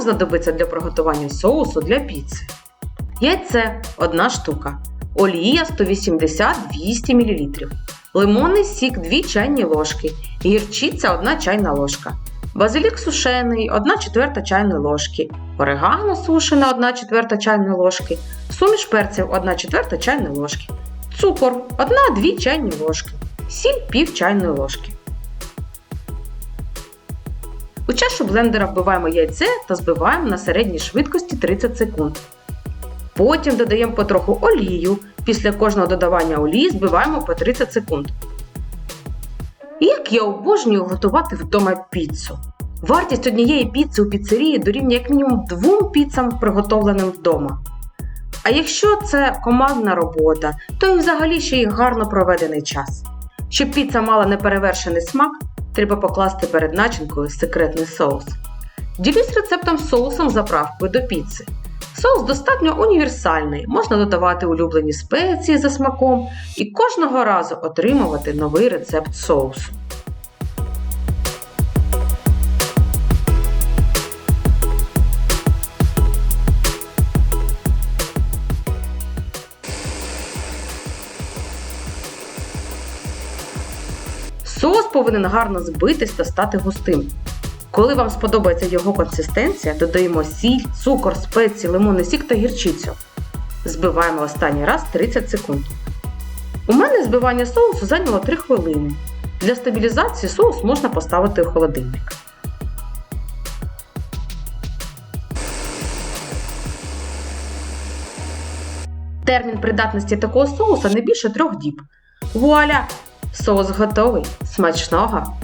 знадобиться для приготування соусу для піци? Яйце 1 штука, олія 180-200 мл, лимонний сік 2 чайні ложки, гірчиця 1 чайна ложка, базилік сушений 1 четверта чайної ложки, орегано сушене 1 четверта чайної ложки, суміш перців 1 четверта чайної ложки, цукор 1-2 чайні ложки, сіль пів чайної ложки. У чашу блендера вбиваємо яйце та збиваємо на середній швидкості 30 секунд. Потім додаємо потроху олію. Після кожного додавання олії збиваємо по 30 секунд. Як я обожнюю готувати вдома піцу. Вартість однієї піци у піцерії дорівнює як мінімум двом піцам, приготовленим вдома. А якщо це командна робота, то і взагалі ще й гарно проведений час. Щоб піца мала неперевершений смак, треба покласти перед начинкою секретний соус. Ділюсь рецептом з соусом заправкою до піци. Соус достатньо універсальний, можна додавати улюблені спеції за смаком і кожного разу отримувати новий рецепт соусу. Соус повинен гарно збитись та стати густим. Коли вам сподобається його консистенція, додаємо сіль, цукор, спеції, лимонний сік та гірчицю. Збиваємо останній раз 30 секунд. У мене збивання соусу зайняло 3 хвилини. Для стабілізації соус можна поставити у холодильник. Термін придатності такого соуса не більше трьох діб. Вуаля! Соус готовий. Смачного!